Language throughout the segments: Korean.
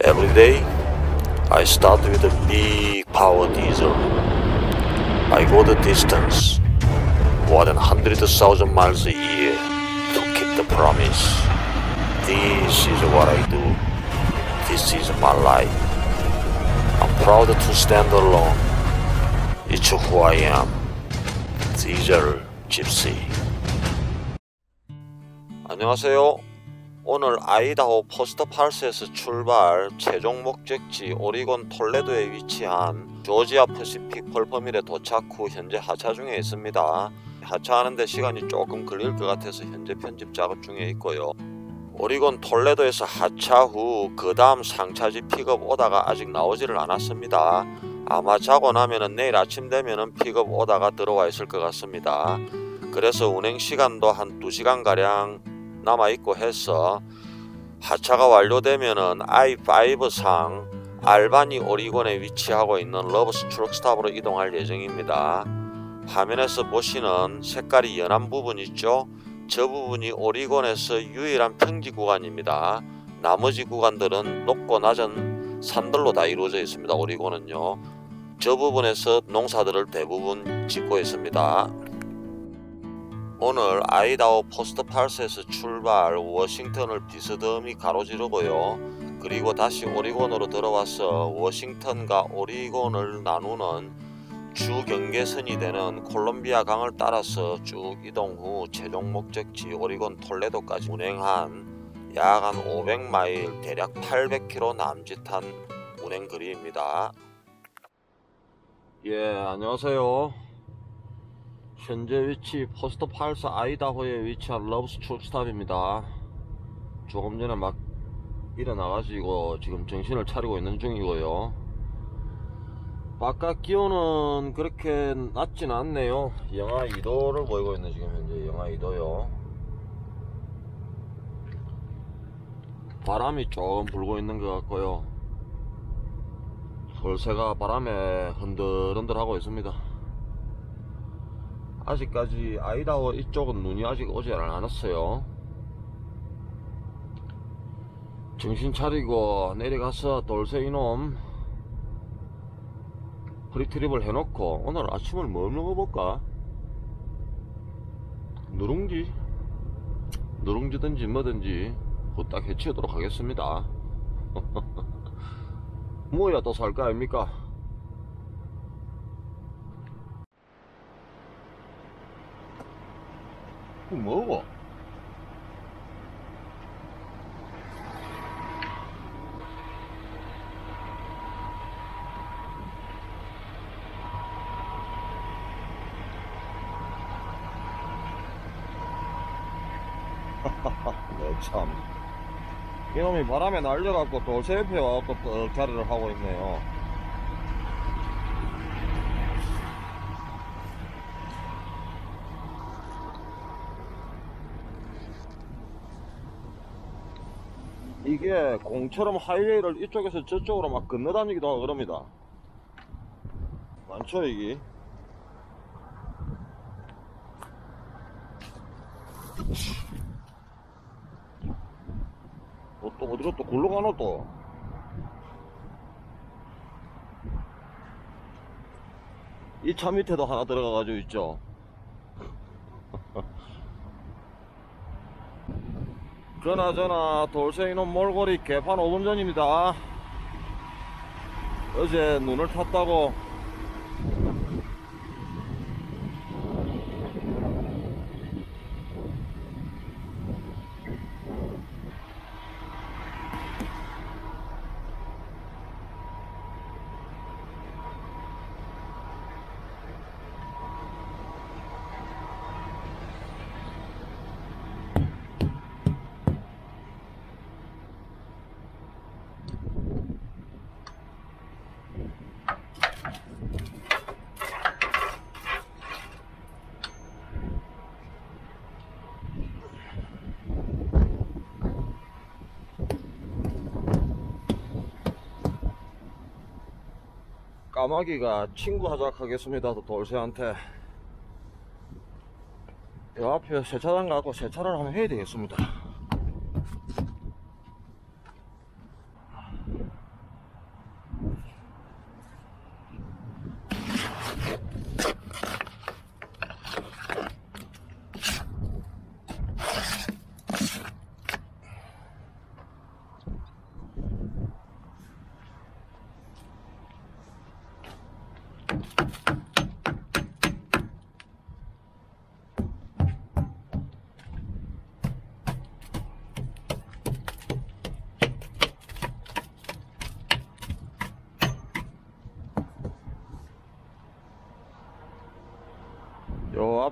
Every day, I start with a big power diesel. I go the distance, more than 100,000 miles a year, to keep the promise. This is what I do. This is my life. I'm proud to stand alone. It's who I am. Diesel Gypsy. 안녕하세요. 오늘 아이다호 포스터 팔스에서 출발 최종 목적지 오리곤 톨레도에 위치한 조지아 퍼시픽 펄퍼밀에 도착 후 현재 하차 중에 있습니다. 하차하는데 시간이 조금 걸릴 것 같아서 현재 편집 작업 중에 있고요. 오리곤 톨레도에서 하차 후 그 다음 상차지 픽업 오다가 아직 나오지를 않았습니다. 아마 자고 나면은 내일 아침 되면은 픽업 오다가 들어와 있을 것 같습니다. 그래서 운행 시간도 한 2시간 가량 남아 있고 해서 하차가 완료되면은 i5상 알바니 오리곤에 위치하고 있는 러브스 트럭스탑으로 이동할 예정입니다. 화면에서 보시는 색깔이 연한 부분 있죠? 저 부분이 오리곤에서 유일한 평지 구간입니다. 나머지 구간들은 높고 낮은 산들로 다 이루어져 있습니다. 오리곤은요. 저 부분에서 농사들을 대부분 짓고 있습니다. 오늘 아이다호 포스트 팔스에서 출발 워싱턴을 비스듬히 가로지르고요. 그리고 다시 오리곤으로 들어와서 워싱턴과 오리곤을 나누는 주 경계선이 되는 콜롬비아 강을 따라서 쭉 이동 후 최종 목적지 오리곤 톨레도까지 운행한 약 한 500마일 대략 800km 남짓한 운행 거리입니다. 예, 안녕하세요. 현재 위치 포스트 팔스 아이다호에 위치한 러브스 트럭스탑입니다. 조금 전에 막 일어나가지고 지금 정신을 차리고 있는 중이고요. 바깥 기온은 그렇게 낮진 않네요. 영하 2도를 보이고 있는 지금 현재 영하 2도요. 바람이 조금 불고 있는 것 같고요. 돌새가 바람에 흔들흔들 하고 있습니다. 아직까지 아이다호 이쪽은 눈이 아직 오지 않았어요. 정신 차리고 내려가서 돌쇠 이놈 프리트립을 해놓고 오늘 아침을 뭘 먹어볼까? 누룽지? 누룽지든지 뭐든지 후딱 해치우도록 하겠습니다. 뭐야 또 살까 아닙니까? 뭐고? 네, 참. 이놈이 바람에 날려갖고 돌쇠 옆에 와갖고 또 자리를 하고 있네요. 이게 공처럼 하이웨이를 이쪽에서 저쪽으로 막 건너다니기도 하고 그럽니다. 많죠, 이게? 어, 또 어디로 또 굴러가노 또? 이 차 밑에도 하나 들어가가지고 있죠. 그나저나 돌쇠 이놈 몰골이 개판 5분 전입니다. 어제 눈을 탔다고 까마귀가 친구 하자 하겠습니다. 또 돌쇠한테. 요 앞에 세차장 가고 세차를 한번 해야 되겠습니다.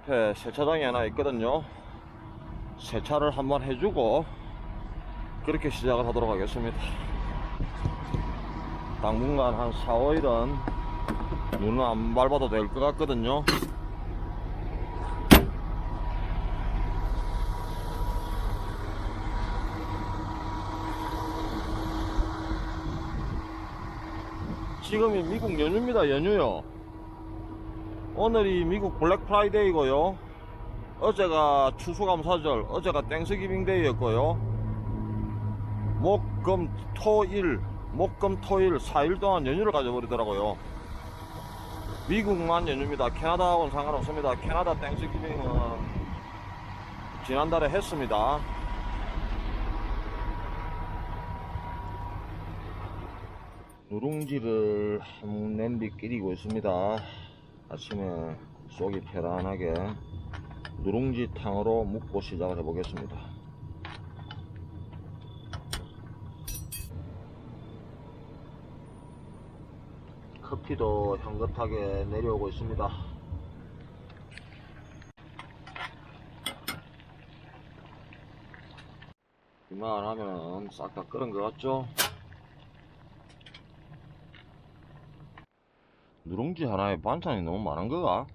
앞에 세차장이 하나 있거든요. 세차를 한번 해주고 그렇게 시작을 하도록 하겠습니다. 당분간 한 4, 5일은 눈은 안 밟아도 될 것 같거든요. 지금이 미국 연휴입니다, 연휴요. 오늘이 미국 블랙 프라이데이고요. 어제가 추수감 사절, 어제가 땡스기빙데이였고요. 목, 금, 토, 일, 목, 금, 토, 일 4일 동안 연휴를 가져버리더라고요. 미국만 연휴입니다. 캐나다하고는 상관없습니다. 캐나다 땡스기빙은 지난달에 했습니다. 누룽지를 한 냄비 끓이고 있습니다. 아침에 속이 편안하게 누룽지 탕으로 묵고 시작을 해보겠습니다. 커피도 향긋하게 내려오고 있습니다. 이만 하면 싹 다 끓은 것 같죠? 누룽지 하나에 반찬이 너무 많은 거가?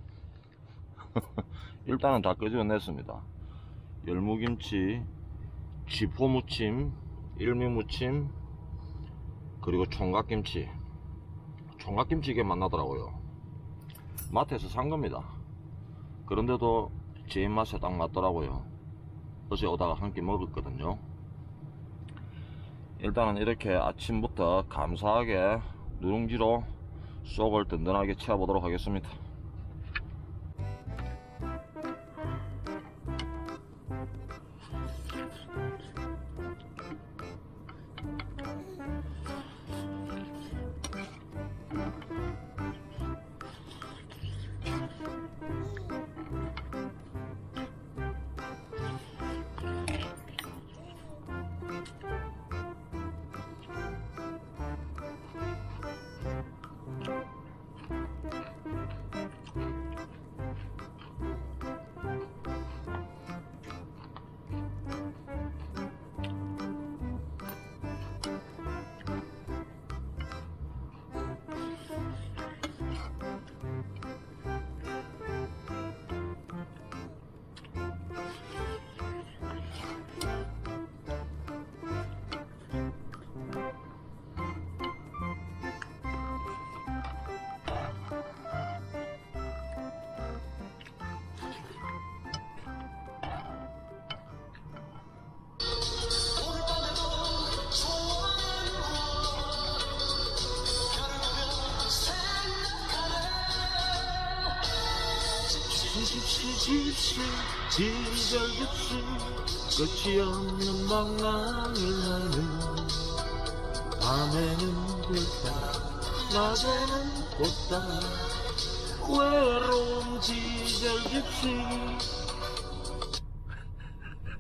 일단은 다 끄집어냈습니다. 열무김치, 쥐포무침, 일미무침, 그리고 총각김치. 총각김치 이게 만나더라고요. 마트에서 산 겁니다. 그런데도 제 입맛에 딱 맞더라고요. 어제 오다가 한 끼 먹었거든요. 일단은 이렇게 아침부터 감사하게 누룽지로 속을 든든하게 채워보도록 하겠습니다. 지지 지절급수 끝이 없는 망랑을 나는 밤에는 불타 낮에는 꽃다. 외로운 지절급수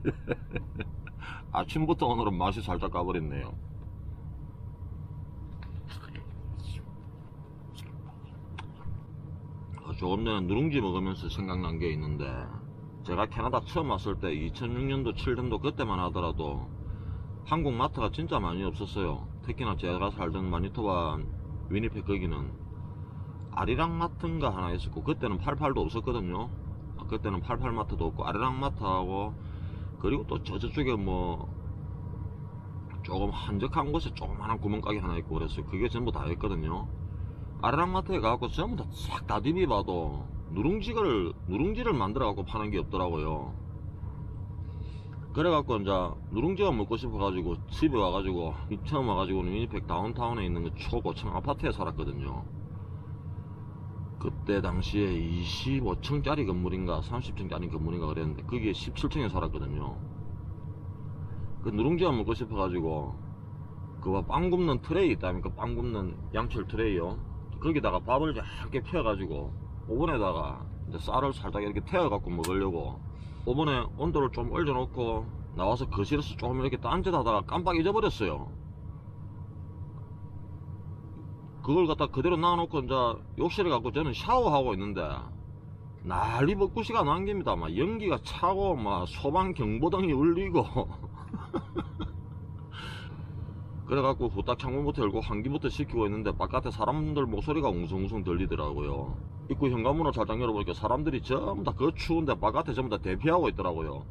아침부터 오늘은 맛이 살짝 까버렸네요 아, 조금 전에 누룽지 먹으면서 생각난 게 있는데 제가 캐나다 처음 왔을 때 2006년도 7년도 그때만 하더라도 한국 마트가 진짜 많이 없었어요. 특히나 제가 살던 마니토바 위니펙 거기는 아리랑 마트인가 하나 있었고 그때는 88도 없었거든요. 아, 그때는 88 마트도 없고 아리랑 마트하고 그리고 또저 저쪽에 뭐 조금 한적한 곳에 조그만한 구멍가게 하나 있고 그랬어요. 그게 전부 다였거든요 아르랑마트에 가갖고 전부 다 싹다 뒤비봐도 누룽지를 누룽지를 만들어 갖고 파는 게 없더라고요. 그래갖고 이제 누룽지가 먹고 싶어가지고 집에 와가지고 처음 와가지고는 위니펙 다운타운에 있는 그 초고층 아파트에 살았거든요. 그때 당시에 25층짜리 건물인가 30층짜리 건물인가 그랬는데 거기에 17층에 살았거든요. 그 누룽지가 먹고 싶어가지고 그거 빵 굽는 트레이 있다니까 빵 굽는 양철 트레이요. 거기다가 밥을 얇게 펴가지고 오븐에다가 이제 쌀을 살짝 이렇게 태워갖고 먹으려고 오븐에 온도를 좀 올려놓고 나와서 거실에서 조금 이렇게 딴짓하다가 깜빡 잊어버렸어요. 그걸 갖다 그대로 놔놓고 이제 욕실에 갖고 저는 샤워하고 있는데 난리 벚꽃이가 난 겁니다. 막 연기가 차고 막 소방 경보등이 울리고 그래갖고 후딱 창문부터 열고 환기부터 시키고 있는데 바깥에 사람들 목소리가 웅성웅성 들리더라고요. 입구 현관문을 살짝 열어보니까 사람들이 전부 다 그 추운데 바깥에 전부 다 대피하고 있더라고요.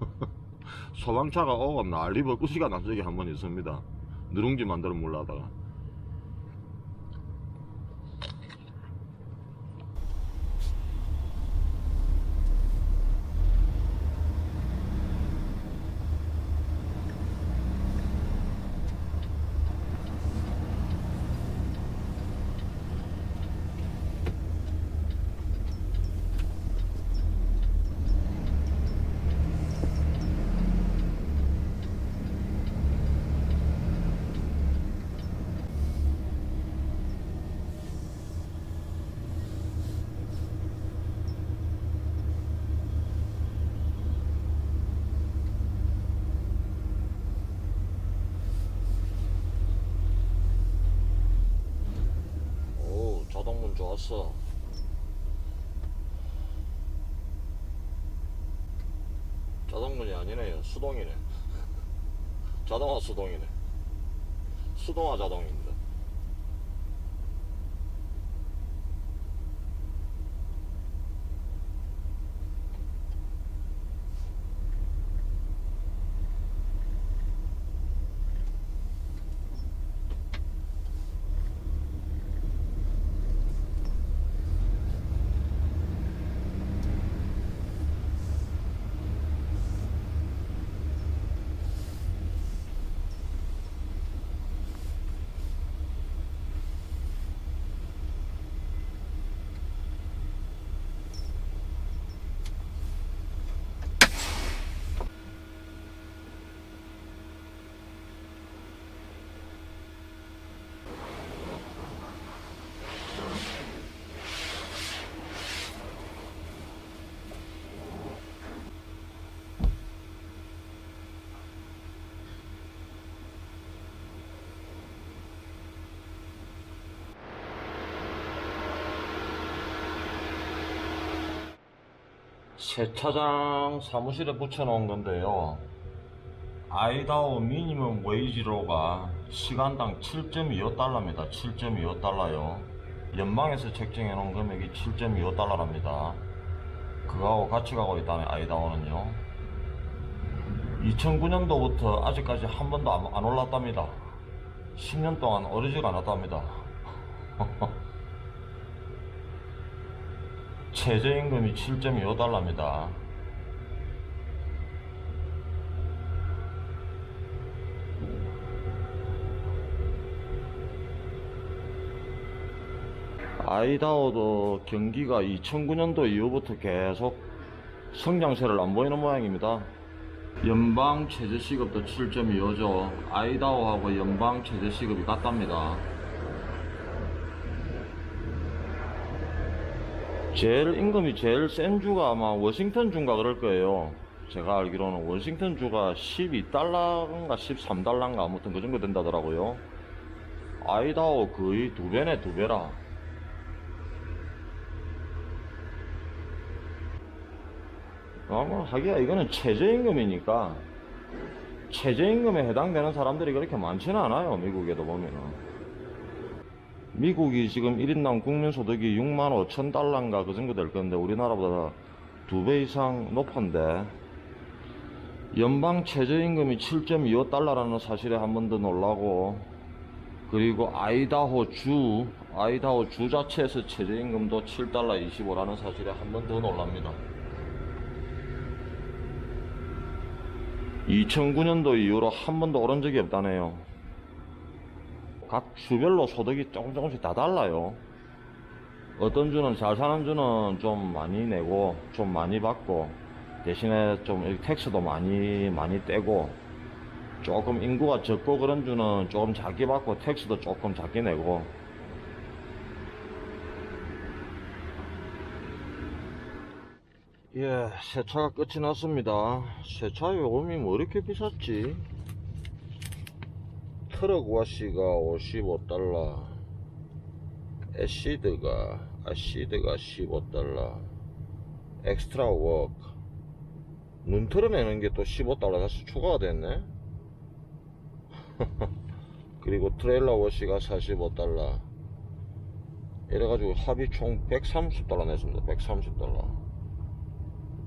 소방차가 오고 난리 벚꽃이가 난 적이 한 번 있습니다. 누룽지 만들어 몰라다가. 오 좋았어. 자동문이 아니네요. 수동이네. 자동화 수동이네. 수동화 자동인데 세차장 사무실에 붙여놓은 건데요. 아이다오 미니멈 웨이지로가 시간당 7.25달러입니다. 7.25달러요. 연방에서 책정해 놓은 금액이 7.25달러랍니다. 그거하고 같이 가고 있다는 아이다오는요. 2009년도부터 아직까지 한 번도 안, 안 올랐답니다. 10년 동안 오르지가 않았답니다. 최저임금이 7.25달러입니다. 아이다오도 경기가 2009년도 이후부터 계속 성장세를 안 보이는 모양입니다. 연방 최저시급도 7.25죠. 아이다오하고 연방 최저시급이 같답니다. 제일 임금이 제일 센 주가 아마 워싱턴 주인가 그럴 거예요. 제가 알기로는 워싱턴 주가 12달러인가 13달러인가 아무튼 그 정도 된다더라고요. 아이다호 거의 두 배네 두 배라. 아뭐 하기야 이거는 최저임금이니까 최저임금에 해당되는 사람들이 그렇게 많지는 않아요 미국에도 보면은. 미국이 지금 1인당 국민소득이 6만 5천 달러인가 그 정도 될 건데 우리나라보다 두 배 이상 높은데 연방 최저임금이 7.25달러라는 사실에 한 번 더 놀라고 그리고 아이다호 주 아이다호 주 자체에서 최저임금도 7달러 25라는 사실에 한 번 더 놀랍니다. 2009년도 이후로 한 번도 오른 적이 없다네요. 각 주별로 소득이 조금 조금씩 다 달라요. 어떤 주는 잘 사는 주는 좀 많이 내고 좀 많이 받고 대신에 좀 텍스도 많이 많이 떼고 조금 인구가 적고 그런 주는 조금 작게 받고 텍스도 조금 작게 내고 예, 세차가 끝이 났습니다. 세차 요금이 뭐 이렇게 비쌌지? 트럭 와시가 55달러, 애시드가, 아시드가 15달러, 엑스트라 워크. 눈 털어내는 게 또 15달러 다시 추가가 됐네? 그리고 트레일러 워시가 45달러. 이래가지고 합이 총 130달러 냈습니다. 130달러.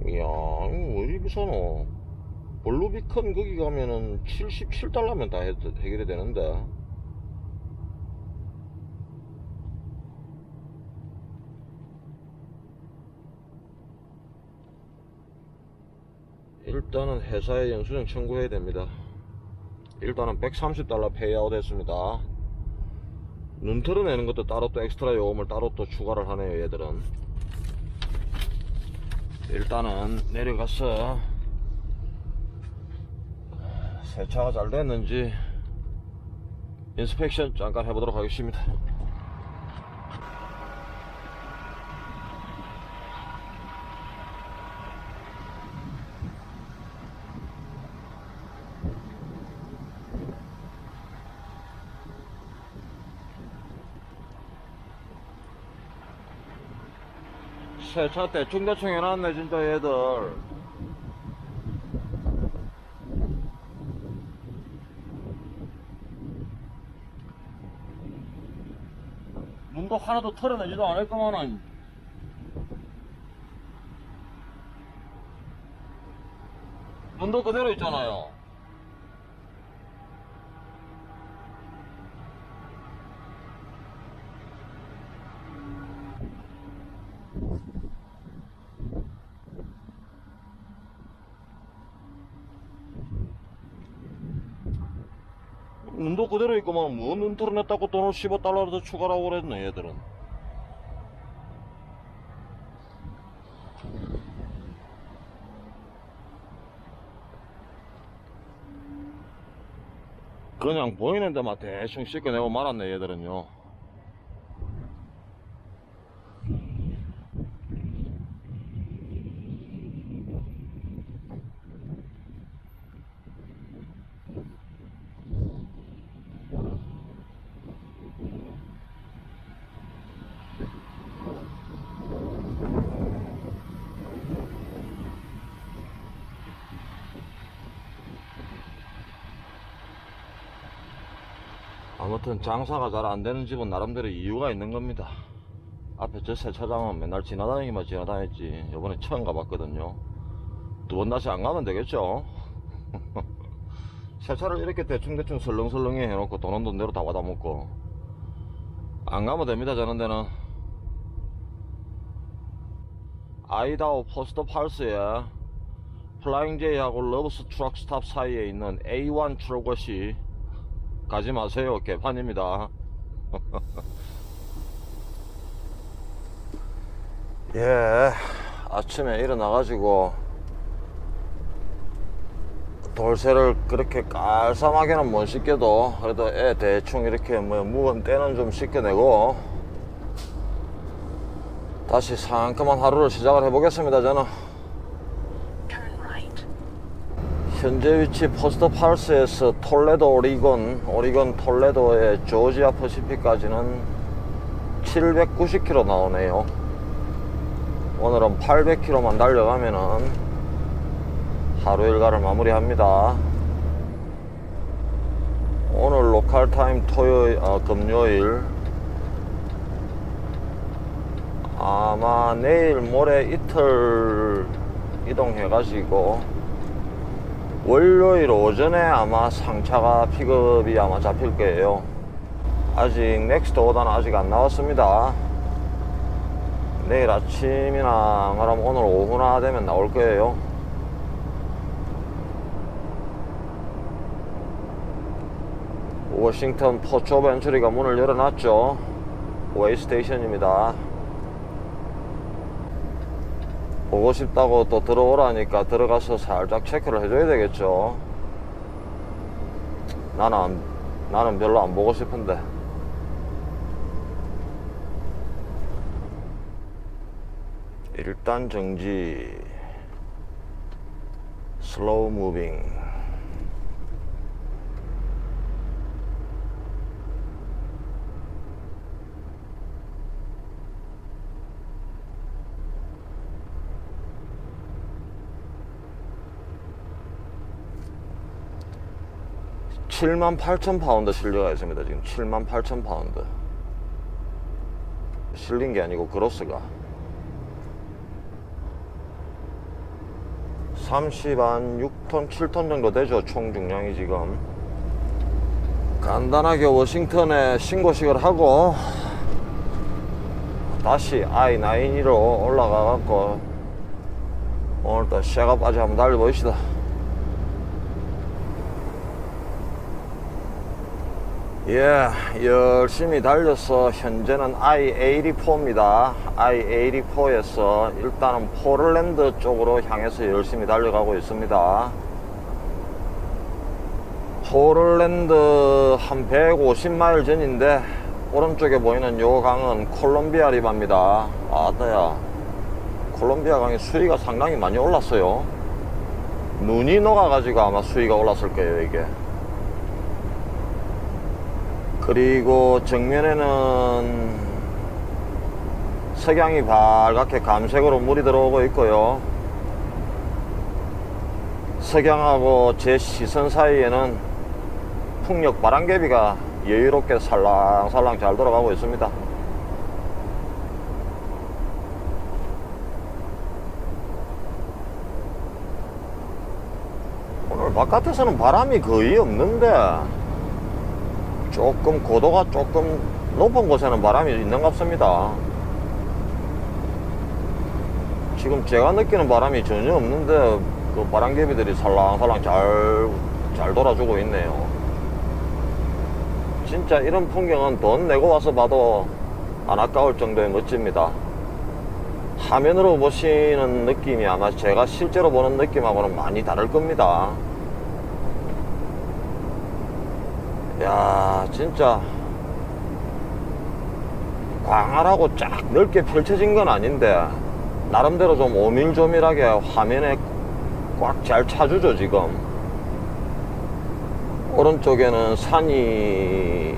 이야 이거 왜 이리 비싸노 블루비컨 거기 가면은 77달러면 다 해, 해결이 되는데. 일단은 회사에 영수증 청구해야 됩니다. 일단은 130달러 페이아웃 했습니다. 눈 털어내는 것도 따로 또 엑스트라 요금을 따로 또 추가를 하네요 얘들은. 일단은 내려가서 세차가 잘 됐는지 인스펙션 잠깐 해보도록 하겠습니다. 세차 대충대충 해놨네 진짜 얘들 문도 하나도 털어내지도 않을 거만은. 문도 그대로 있잖아요 눈도 그대로 있고만 뭐눈 털어냈다고 돈을 15달러를 더 추가라고 그랬네 얘들은. 그냥 보이는 데만 대충 씻겨내고 말았네 얘들은요 아무튼 장사가 잘 안 되는 집은 나름대로 이유가 있는 겁니다. 앞에 저 세차장은 맨날 지나다니기만 지나다녔지. 요번에 처음 가봤거든요. 두 번 다시 안 가면 되겠죠? 세차를 이렇게 대충대충 설렁설렁히 해놓고 돈 없는 대로 다 받아먹고. 안 가면 됩니다, 저런 데는. 아이다호 포스트 팔스에 플라잉 제이하고 러브스 트럭 스탑 사이에 있는 A1 트럭워시 가지 마세요. 개판입니다. 예, 아침에 일어나가지고 돌쇠를 그렇게 깔쌈하게는 못 씻겨도 그래도 애 대충 이렇게 뭐 묵은 때는 좀 씻겨내고 다시 상큼한 하루를 시작을 해보겠습니다. 저는. 현재 위치 포스트 팔스에서 톨레도 오리건, 오리건 톨레도의 조지아 퍼시픽까지는 790km 나오네요. 오늘은 800km만 달려가면은 하루 일과를 마무리합니다. 오늘 로컬 타임 토요일, 어, 금요일 아마 내일 모레 이틀 이동해가지고 월요일 오전에 아마 상차가 픽업이 아마 잡힐 거예요. 아직 넥스트 오다는 아직 안 나왔습니다. 내일 아침이나 그럼 오늘 오후나 되면 나올 거예요. 워싱턴 포초 벤처리가 문을 열어놨죠. 웨이 스테이션입니다. 보고 싶다고 또 들어오라니까 들어가서 살짝 체크를 해줘야 되겠죠. 나는, 안- 나는 별로 안 보고 싶은데. 일단 정지. 슬로우 무빙. 7만 8천 파운드 실려가 있습니다. 지금 7만 8천 파운드. 실린 게 아니고 그로스가. 30한 6톤, 7톤 정도 되죠. 총 중량이 지금. 간단하게 워싱턴에 신고식을 하고 다시 I-92로 올라가 갖고 오늘 또 쉐가까지 한번 달려보시다. 예, 열심히 달려서 현재는 I-84입니다. I-84에서 일단은 포를랜드 쪽으로 향해서 열심히 달려가고 있습니다. 포를랜드 한 150마일 전인데 오른쪽에 보이는 요 강은 콜롬비아 리바입니다. 아따야, 콜롬비아 강의 수위가 상당히 많이 올랐어요. 눈이 녹아가지고 아마 수위가 올랐을 거예요, 이게. 그리고 정면에는 석양이 밝게 감색으로 물이 들어오고 있고요. 석양하고 제 시선 사이에는 풍력 바람개비가 여유롭게 살랑살랑 잘 돌아가고 있습니다. 오늘 바깥에서는 바람이 거의 없는데 조금 고도가 조금 높은 곳에는 바람이 있는 것 같습니다. 지금 제가 느끼는 바람이 전혀 없는데 그 바람개비들이 살랑살랑 잘, 잘 돌아주고 있네요. 진짜 이런 풍경은 돈 내고 와서 봐도 안 아까울 정도의 멋집니다. 화면으로 보시는 느낌이 아마 제가 실제로 보는 느낌하고는 많이 다를 겁니다. 야, 진짜. 광활하고 쫙 넓게 펼쳐진 건 아닌데 나름대로 좀 오밀조밀하게 화면에 꽉 잘 차주죠 지금. 오른쪽에는 산이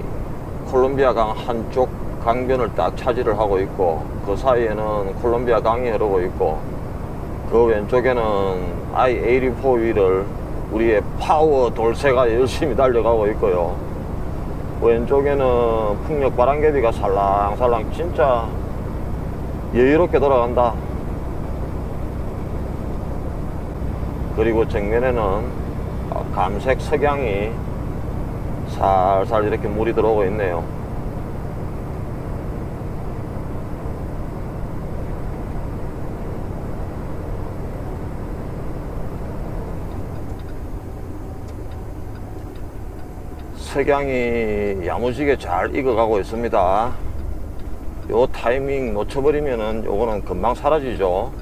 콜롬비아 강 한쪽 강변을 딱 차지를 하고 있고 그 사이에는 콜롬비아 강이 흐르고 있고 그 왼쪽에는 I-84 위를 우리의 파워 돌쇠가 열심히 달려가고 있고요 왼쪽에는 풍력 바람개비가 살랑살랑 진짜 여유롭게 돌아간다 그리고 정면에는 아, 감색 석양이 살살 이렇게 물이 들어오고 있네요. 석양이 야무지게 잘 익어가고 있습니다. 요 타이밍 놓쳐버리면은 요거는 금방 사라지죠.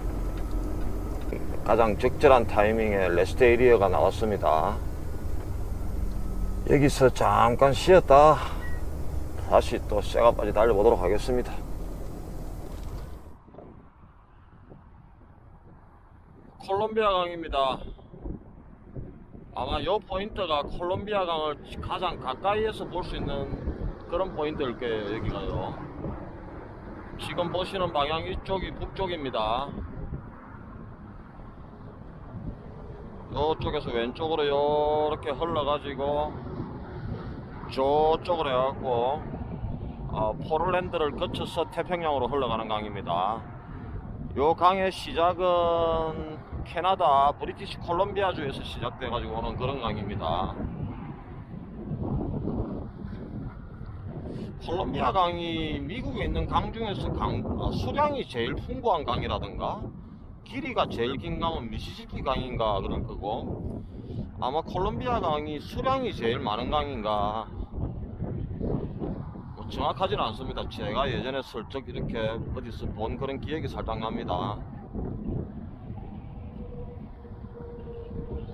가장 적절한 타이밍에 레스트 에리어가 나왔습니다. 여기서 잠깐 쉬었다 다시 또 쇠가까지 달려보도록 하겠습니다. 콜롬비아 강입니다. 아마 이 포인트가 콜롬비아 강을 가장 가까이에서 볼 수 있는 그런 포인트일 거예요, 여기가요. 지금 보시는 방향 이쪽이 북쪽입니다. 이쪽에서 왼쪽으로 이렇게 흘러가지고 저쪽으로 해갖고 어, 포를랜드를 거쳐서 태평양으로 흘러가는 강입니다. 요 강의 시작은 캐나다 브리티시 콜롬비아주에서 시작돼가지고 오는 그런 강입니다. 콜롬비아 강이 미국에 있는 강 중에서 강, 아, 수량이 제일 풍부한 강이라든가 길이가 제일 긴 강은 미시시피 강인가 그런 거고 아마 콜롬비아 강이 수량이 제일 많은 강인가 뭐 정확하지는 않습니다 제가 예전에 슬쩍 이렇게 어디서 본 그런 기억이 살짝 납니다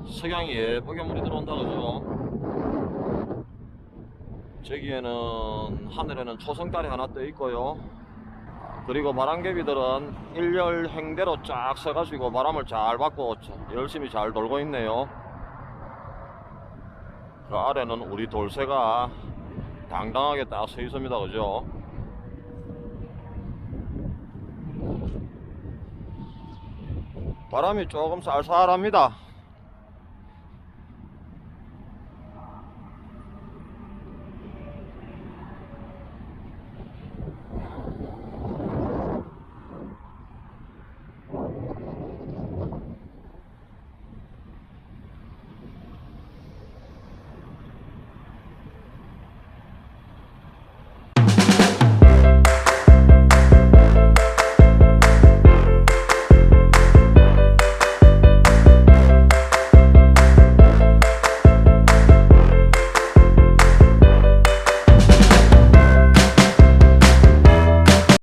석양이 예쁘게 물이 들어온다 그죠 저기에는 하늘에는 초성달이 하나 떠 있고요 그리고 바람개비들은 일렬 행대로 쫙 서가지고 바람을 잘 받고 열심히 잘 돌고 있네요. 그 아래는 우리 돌쇠가 당당하게 딱 서 있습니다. 그죠? 바람이 조금 쌀쌀합니다.